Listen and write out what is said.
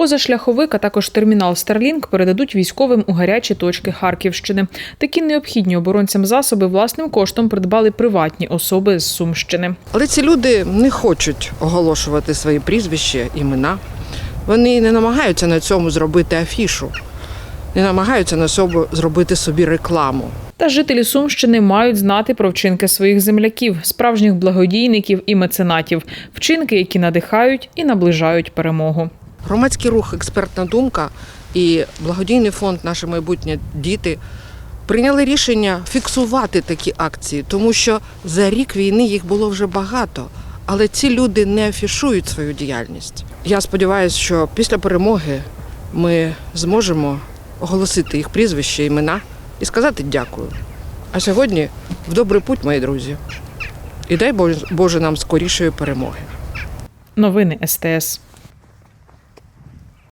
Позашляховик, а також термінал Starlink передадуть військовим у гарячі точки Харківщини. Такі необхідні оборонцям засоби власним коштом придбали приватні особи з Сумщини. Але ці люди не хочуть оголошувати свої прізвища, імена. Вони не намагаються на цьому зробити афішу, не намагаються на цьому зробити собі рекламу. Та жителі Сумщини мають знати про вчинки своїх земляків, справжніх благодійників і меценатів, вчинки, які надихають і наближають перемогу. Громадський рух Експертна думка і благодійний фонд Наше майбутнє діти прийняли рішення фіксувати такі акції, тому що за рік війни їх було вже багато. Але ці люди не афішують свою діяльність. Я сподіваюся, що після перемоги ми зможемо оголосити їх прізвища, імена і сказати дякую. А сьогодні в добрий путь, мої друзі. І дай Боже нам скорішої перемоги. Новини СТС.